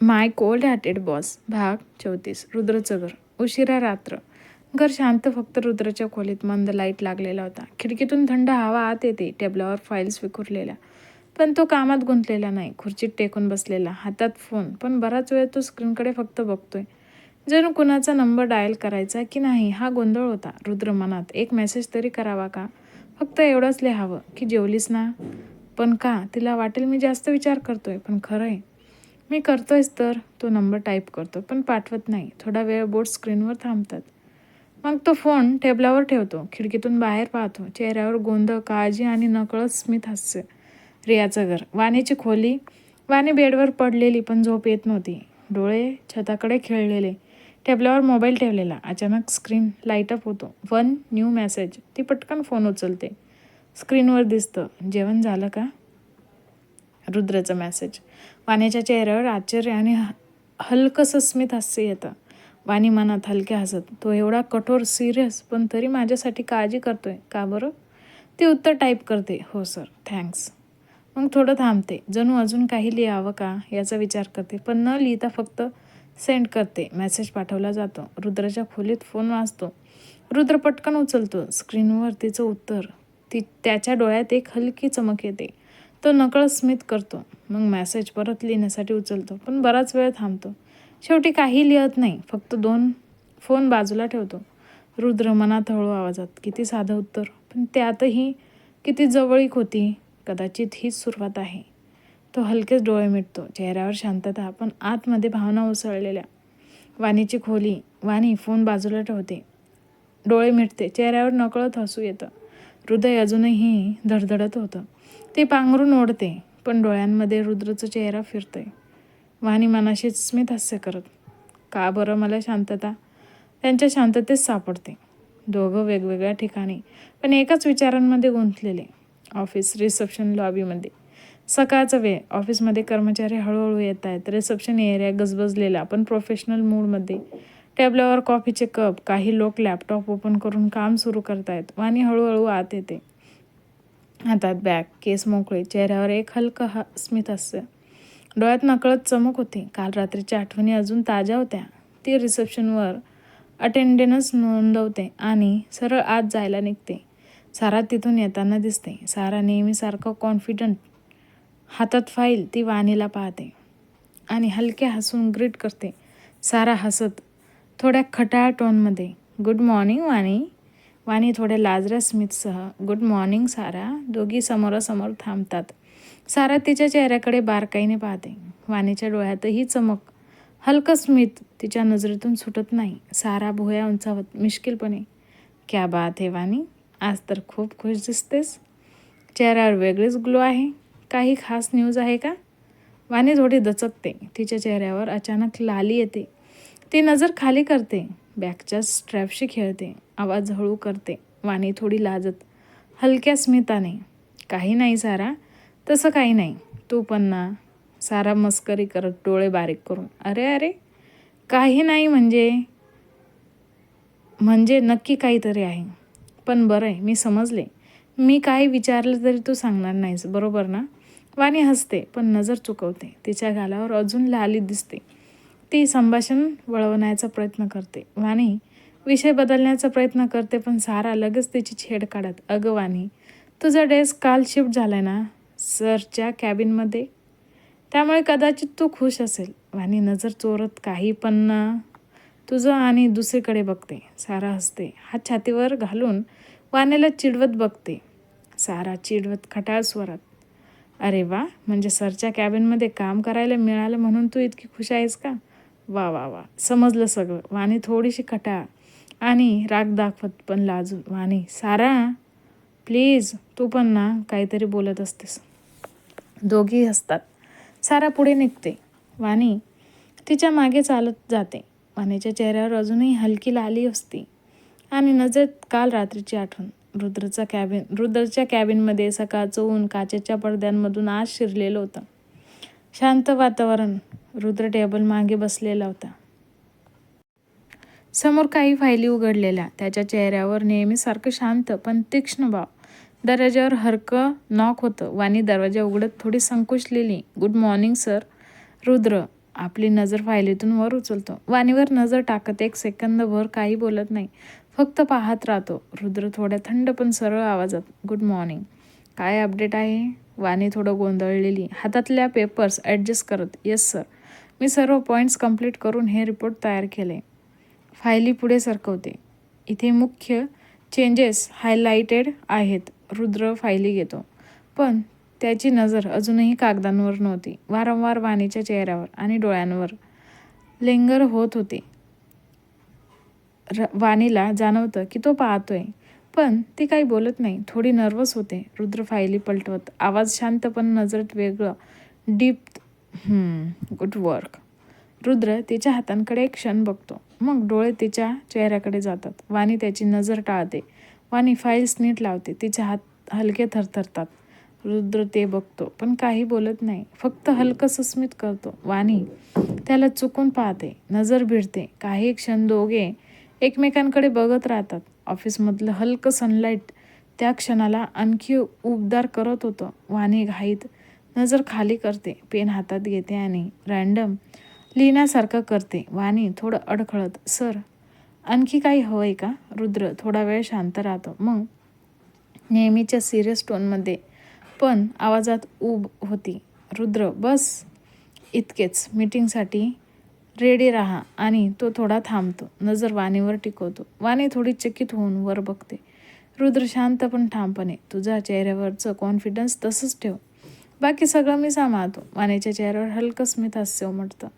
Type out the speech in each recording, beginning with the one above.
माय cold हॅटेड boss भाग चौतीस रुद्रचं घर उशिरा रात्र. घर शांत फक्त रुद्रच्या खोलीत मंद लाइट लागलेला होता. खिडकीतून थंड हवा आत येते टेबलावर फाईल्स विखुरलेल्या. पण तो कामात गुंतलेला नाही खुर्चीत टेकून बसलेला हातात फोन पण बराच वेळ तो स्क्रीनकडे फक्त बघतोय. जणू कुणाचा नंबर डायल करायचा की नाही हा गोंधळ होता. रुद्र मनात एक मेसेज तरी करावा का? फक्त एवढंच लिहावं की जेवलीस ना? पण का तिला वाटेल मी जास्त विचार करतोय पण खरं आहे मी करतोयच तर. तो नंबर टाईप करतो पण पाठवत नाही. थोडा वेळ बोट स्क्रीनवर थांबतात. मग तो फोन टेबलावर ठेवतो. खिडकीतून बाहेर पाहतो. चेहऱ्यावर गोंधळ काळजी आणि नकळत स्मित हास्य. रियाचं घर. वाणीची खोली. वाणी बेडवर पडलेली पण झोप येत नव्हती. डोळे छताकडे खेळलेले. टेबलावर मोबाईल ठेवलेला. अचानक स्क्रीन लाईटअप होतो. One new message. ती पटकन फोन उचलते. स्क्रीनवर दिसतं. जेवण झालं का? रुद्रचा मेसेज. वाण्याच्या चेहऱ्यावर आश्चर्य आणि ह- हलकंसं स्मित हास्य येतं. वाणी मनात हलके हसत तो एवढा कठोर सिरियस पण तरी माझ्यासाठी काळजी करतोय. का बरं? ती उत्तर टाईप करते. हो सर. थँक्स. मग थोडं थांबते. जणू अजून काही लिहावं का? याचा विचार करते. पण न लिहिता फक्त सेंड करते. मेसेज पाठवला जातो. रुद्राच्या खोलीत फोन वाजतो. रुद्र पटकन उचलतो. स्क्रीनवर तिचं उत्तर ती त्याच्या डोळ्यात एक हलकी चमक येते. तो नकळत स्मित करतो. मग मॅसेज परत लिहिण्यासाठी उचलतो. पण बराच वेळ थांबतो. शेवटी काही लिहत नाही. फक्त दोन फोन बाजूला ठेवतो. रुद्र मनात हळू आवाजात किती साधं उत्तर. पण त्यातही किती जवळीक होती. कदाचित हीच सुरुवात आहे. तो हलकेच डोळे मिटतो. चेहऱ्यावर शांतता पण आतमध्ये भावना उसळलेल्या. वाणीची खोली वाणी फोन बाजूला ठेवते. डोळे मिटते. चेहऱ्यावर नकळत हसू येतं. हृदय अजूनही धडधडत होतं. ते पांघरून ओढते पण डोळ्यांमध्ये रुद्रचा चेहरा फिरतोय. वाणी मनाशीच स्मित हास्य करत का बरं मला शांतता? त्यांच्या शांततेत सापडते. दोघं वेगवेगळ्या ठिकाणी पण एकाच विचारांमध्ये गुंतलेले. ऑफिस रिसेप्शन लॉबीमध्ये. सकाळचा वेळ ऑफिसमध्ये कर्मचारी हळूहळू येत आहेत रिसेप्शन एरिया गजबजलेला पण प्रोफेशनल मूडमध्ये. टेबलावर कॉफीचे कप काही लोक लॅपटॉप ओपन करून काम सुरू करतायत वाणी हळूहळू आत येते. हातात बॅग केस मोकळे चेहऱ्यावर एक हलकं हा स्मित हास्य डोळ्यात नकळत चमक होती. काल रात्रीच्या आठवणी अजून ताज्या होत्या. ती रिसेप्शनवर अटेंडन्स नोंदवते आणि सरळ आत जायला निघते. सारा तिथून येताना दिसते. सारा नेहमीसारखं कॉन्फिडंट हातात फाईल ती वाणीला पाहते आणि हलक्या हसून ग्रीट करते. सारा हसत थोड्या खटाळ टोनमध्ये गुड मॉर्निंग वाणी. वाणी थोड्या लाजऱ्या स्मितसह गुड मॉर्निंग सारा. दोघी समोरासमोर थांबतात. सारा तिच्या चेहऱ्याकडे बारकाईने पाहते. वाणीच्या डोळ्यातही चमक. हलकं स्मित तिच्या नजरेतून सुटत नाही. सारा भुया उंचावत मिश्किलपणे क्या बात हे वाणी. आज तर खूप खुश दिसतेस. चेहऱ्यावर वेगळीच ग्लो आहे. काही खास न्यूज आहे का? वाणी थोडी दचकते. तिच्या चेहऱ्यावर अचानक लाली येते. ती नजर खाली करते. बॅगच्या स्ट्रॅपशी खेळते आवाज हळू करते वाणी थोडी लाजत. हलक्या स्मिताने काही नाही सारा. तसं काही नाही. तू पण ना. सारा मस्करी करत डोळे बारीक करून. अरे अरे. काही नाही म्हणजे म्हणजे नक्की काहीतरी आहे. पण बरं आहे मी समजले. मी काही विचारलं तरी तू सांगणार नाहीस बरोबर ना? वाणी हसते पण नजर चुकवते. तिच्या गालावर अजून लाली दिसते. ती संभाषण वळवण्याचा प्रयत्न करते वाणी विषय बदलण्याचा प्रयत्न करते पण सारा लगेच तिची छेड काढत. अगं वाणी तुझा डेस्क काल शिफ्ट झालाय ना सरच्या कॅबिनमध्ये? त्यामुळे कदाचित तू खुश असेल. वाणी नजर चोरत काही पण ना तुझं आणि दुसरीकडे बघते. सारा हसते. हात छातीवर घालून वाण्याला चिडवत बघते. सारा चिडवत खटाळ स्वरात. अरे वा म्हणजे सरच्या कॅबिनमध्ये काम करायला मिळालं म्हणून तू इतकी खुश आहेस का? वा वा वा. समजलं सगळं. वाणी थोडीशी खटाळ आणि राग दाखवत पण लाजून. वाणी सारा प्लीज तू पण ना काहीतरी बोलत असतेस. दोघी हसतात. सारा पुढे निघते. वाणी तिच्यामागे चालत जाते. वाणीच्या चेहऱ्यावर अजूनही हलकी लाली असते. आणि नजरेत काल रात्रीची आठवण. रुद्रचा कॅबिन रुद्रच्या कॅबिनमध्ये सकाळचं ऊन काचेच्या पडद्यांमधून आज शिरलेलं होतं. शांत वातावरण रुद्र टेबल मागे बसलेला होता. समोर काही फायली उघडलेल्या त्याच्या चेहऱ्यावर नेहमीसारखं शांत पण तीक्ष्ण भाव. दरवाज्यावर हरकं नॉक होतं. वाणी दरवाजा उघडत थोडी संकुचलेली गुड मॉर्निंग सर रुद्र आपली नजर फायलीतून वर उचलतो. वाणीवर नजर टाकत एक सेकंदभर काही बोलत नाही. फक्त पाहत राहतो. रुद्र थोड्या थंड पण सरळ आवाजात गुड मॉर्निंग काय अपडेट आहे? वाणी थोडं गोंधळलेली. हातातल्या पेपर्स ॲडजस्ट करत येस सर मी सर्व पॉईंट्स कंप्लीट करून हे रिपोर्ट तयार केले. फायली पुढे सरकवते. इथे मुख्य चेंजेस हायलाइटेड आहेत. रुद्र फायली घेतो. पण त्याची नजर अजूनही कागदांवर नव्हती. वारंवार वाणीच्या चेहऱ्यावर आणि डोळ्यांवर लिंगर होत होते. र वाणीला जाणवतं की तो पाहतोय. पण ती काही बोलत नाही. थोडी नर्वस होते. रुद्र फायली पलटवत. आवाज शांत पण नजरेत वेगळं. डीप गुड वर्क रुद्र तिच्या हातांकडे एक क्षण बघतो. मग डोळे तिच्या चेहऱ्याकडे जातात. वाणी त्याची नजर टाळते. वाणी फाईल्स नीट लावते. तिचे हात हलके थरथरतात. रुद्र ते बघतो पण काही बोलत नाही. फक्त हलकं सुस्मित करतो. वाणी त्याला चुकून पाहते. नजर भिडते. काही क्षण दोघे एकमेकांकडे बघत राहतात. ऑफिसमधलं हलकं सनलाईट त्या क्षणाला आणखी उबदार करत होतं. वाणी घाईत नजर खाली करते पेन हातात घेते आणि रँडम लिहिण्यासारखं करते. वाणी थोडं अडखळत सर आणखी काही हवं आहे का? रुद्र थोडा वेळ शांत राहतो. मग नेहमीच्या सिरियस टोनमध्ये पण आवाजात ऊब होती. रुद्र बस इतकेच. मीटिंगसाठी रेडी राहा आणि तो थोडा थांबतो. नजर वाणीवर टिकवतो. वाणी थोडी चकित होऊन वर बघते. रुद्र शांत पण ठामपणे तुझ्या चेहऱ्यावरचं कॉन्फिडन्स तसंच ठेव. बाकी सगळं मी सांभाळतो. वाणीच्या चेहऱ्यावर हलकं स्मित हास्य उमटतं.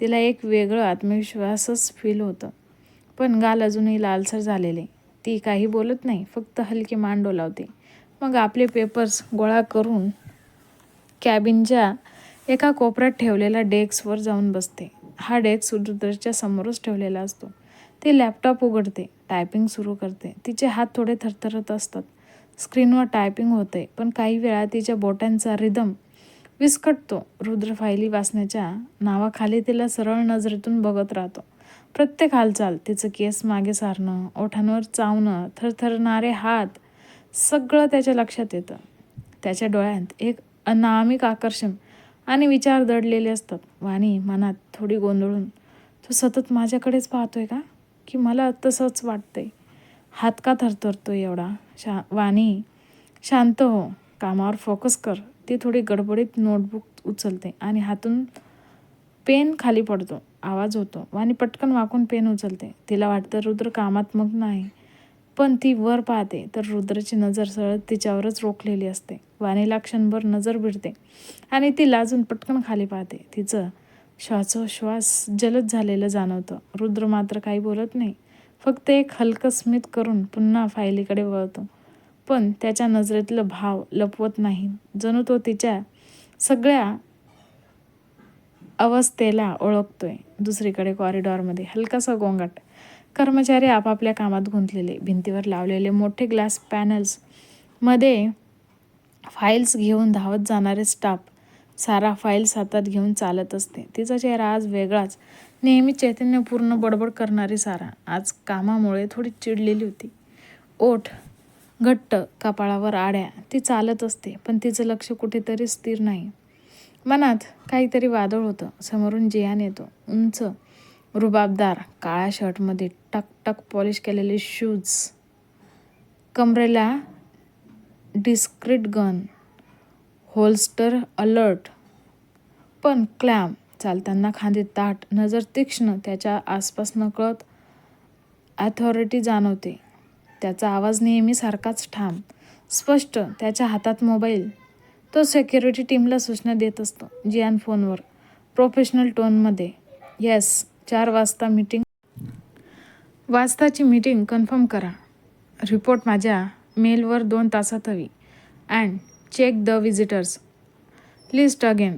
तिला एक वेगळं आत्मविश्वासच फील होतं. पण गाल अजूनही लालसर झालेले. ती काही बोलत नाही फक्त हलकी मान डोलावते मग आपले पेपर्स गोळा करून कॅबिनच्या एका कोपऱ्यात ठेवलेल्या डेस्कवर जाऊन बसते. हा डेस्क रुद्रच्या समोरच ठेवलेला असतो. ती लॅपटॉप उघडते टायपिंग सुरू करते. तिचे हात थोडे थरथरत असतात. स्क्रीनवर टायपिंग होते पण काही वेळा तिच्या बोटांचा रिदम विस्कटतो. रुद्र फायली वाचण्याच्या नावाखाली तिला सरळ नजरेतून बघत राहतो. प्रत्येक हालचाल तिचं केस मागे सारणं ओठांवर चावणं थरथरणारे हात सगळं त्याच्या लक्षात येतं. त्याच्या डोळ्यात एक अनामिक आकर्षण आणि विचार दडलेले असतात. वाणी मनात थोडी गोंधळून तो सतत माझ्याकडेच पाहतोय का? की मला तसंच वाटतंय. हात का थरथरतो एवढा? शा वाणी शांत हो. कामावर फोकस कर. ती थोडी गडबडीत नोटबुक उचलते आणि हातून पेन खाली पडतो. आवाज होतो. वाणी पटकन वाकून पेन उचलते. तिला वाटतं रुद्र कामात मग नाही. पण ती वर पाहते तर रुद्राची नजर सरळ तिच्यावरच रोखलेली असते. वाणीला क्षणभर नजर भिडते आणि ती लाजून पटकन खाली पाहते. तिचं श्वासोश्वास जलद झालेलं जाणवतं. रुद्र मात्र काही बोलत नाही. फक्त एक हलकं स्मित करून पुन्हा फायलीकडे वळतो. पण त्याच्या नजरेतलं भाव लपवत नाही. जणू तो तिच्या सगळ्या अवस्थेला ओळखतोय. दुसरीकडे कॉरिडॉरमध्ये हलकासा गोंगाट. कर्मचारी आपापल्या कामात गुंतलेले भिंतीवर लावलेले मोठे ग्लास पॅनल्समध्ये फाईल्स घेऊन धावत जाणारे स्टाफ सारा फाईल्स हातात घेऊन चालत असते. तिचा चेहरा आज वेगळाच. नेहमी चैतन्यपूर्ण बडबड करणारी सारा. आज कामामुळे थोडी चिडलेली होती. ओठ घट्ट कपाळावर आड्या. ती चालत असते पण तिचं लक्ष कुठेतरी स्थिर नाही. मनात काहीतरी वादळ होतं. समोरून जियान येतो. उंच रुबाबदार काळ्या शर्टमध्ये टक टक पॉलिश केलेले शूज. कमरेला डिस्क्रिट गन होल्स्टर अलर्ट पण क्लॅम चालताना खांदे ताट नजर तीक्ष्ण त्याच्या आसपास नकळत ॲथॉरिटी जाणवते. त्याचा आवाज नेहमी सारखाच ठाम स्पष्ट त्याच्या हातात मोबाईल तो सेक्युरिटी टीमला सूचना देत असतो जियान फोनवर प्रोफेशनल टोनमध्ये येस चार वाजता मीटिंग वाजताची मीटिंग कन्फर्म करा. रिपोर्ट माझ्या मेलवर दोन तासात हवी. And check the visitors list again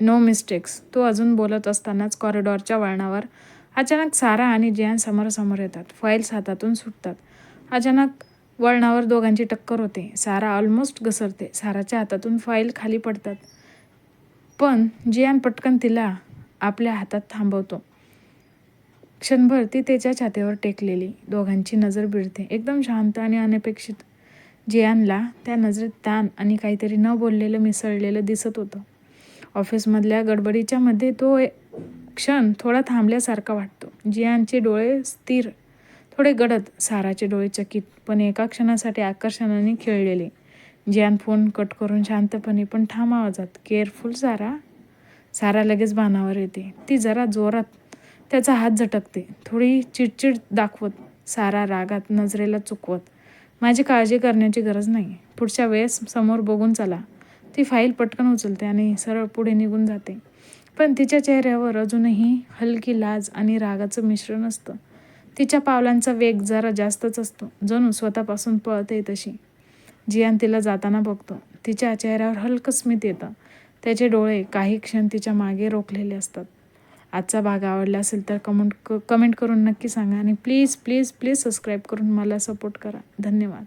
no mistakes तो अजून बोलत असतानाच कॉरिडॉरच्या वळणावर अचानक सारा आणि जियान समोरासमोर येतात. फाईल्स हातातून सुटतात. अचानक वळणावर दोघांची टक्कर होते. सारा ऑलमोस्ट घसरते. साराच्या हातातून फाईल खाली पडतात. पण जियान पटकन तिला आपल्या हातात थांबवतो. क्षणभर ती त्याच्या छातीवर टेकलेली. दोघांची नजर भिडते एकदम शांत आणि अनपेक्षित जियानला त्या नजरेत ताण आणि काहीतरी न बोललेलं मिसळलेलं दिसत होतं. ऑफिसमधल्या गडबडीच्या मध्ये तो क्षण थोडा थांबल्यासारखा वाटतो. जियांचे डोळे स्थिर थोडे गडद साराचे डोळे चकित पण एका क्षणासाठी आकर्षणाने खेळलेले. जियान फोन कट करून शांतपणे पण ठाम आवाजात केअरफुल सारा? सारा लगेच बाणावर येते. ती जरा जोरात त्याचा हात झटकते. थोडी चिडचिड दाखवत सारा रागात नजरेला चुकवत. माझी काळजी करण्याची गरज नाही. पुढच्या वेळेस समोर बघून चला. ती फाईल पटकन उचलते आणि सरळ पुढे निघून जाते. पण तिच्या चेहऱ्यावर अजूनही हलकी लाज आणि रागाचं मिश्रण असतं. तिच्या पावलांचा वेग जरा जास्तच असतो. जणू स्वतःपासून पळते तशी. जियान तिला जाताना बघतो. तिच्या चेहऱ्यावर हलकं स्मित येतं. त्याचे डोळे काही क्षण तिच्यामागे रोखलेले असतात. आजचा भाग आवडला असेल तर कमेंट क कमेंट करून नक्की सांगा. आणि प्लीज प्लीज प्लीज सबस्क्राईब करून मला सपोर्ट करा. धन्यवाद.